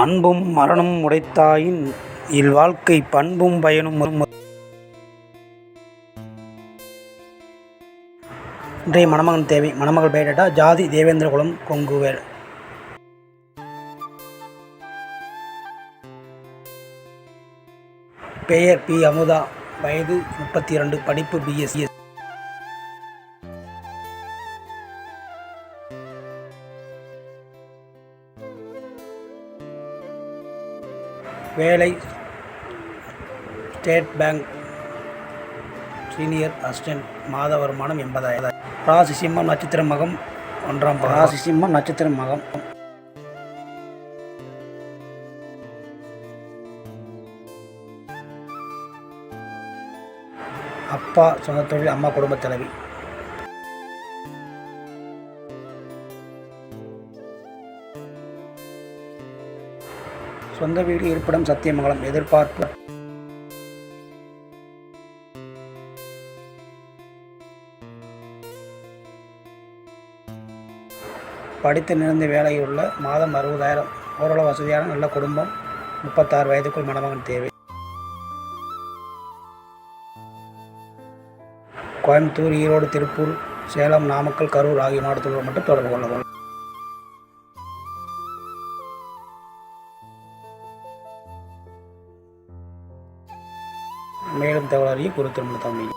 அன்பும் மரணமும் உடைத்தாயின் இல்வாழ்க்கை பண்பும் பயனும் இன்றைய மணமகன் தேவை மணமகள் பெயரிட்டா ஜாதி தேவேந்திரகுலம் கொங்குவேல். பெயர் பி. அமுதா வயது முப்பத்தி இரண்டு படிப்பு பிஎஸ்சி வேலை ஸ்டேட் பேங்க் சீனியர் அசிஸ்டன்ட் மாத வருமானம் எண்பதாயிரம். ராசி சிம்மம் நட்சத்திர மகம் ஒன்றாம். ராசி சிம்மம் நட்சத்திர மகம் அப்பா சொந்த தொழில் அம்மா குடும்பத் தலைவி. சொந்த வீடு இருப்பிடம் சத்தியமங்கலம் எதிர்பார்ப்பு. படித்து நிறைந்த உள்ள மாதம் அறுபதாயிரம். ஓரளவு வசதியான நல்ல குடும்பம் முப்பத்தாறு வயதுக்குள் மணமகன் தேவை. கோயம்புத்தூர் ஈரோடு திருப்பூர் சேலம் நாமக்கல் கரூர் ஆகிய மாவட்டத்தில் மட்டும் தொடர்பு கொள்ளவும். மேலும் தகவல் அறிய குரு திருமண தமிழ்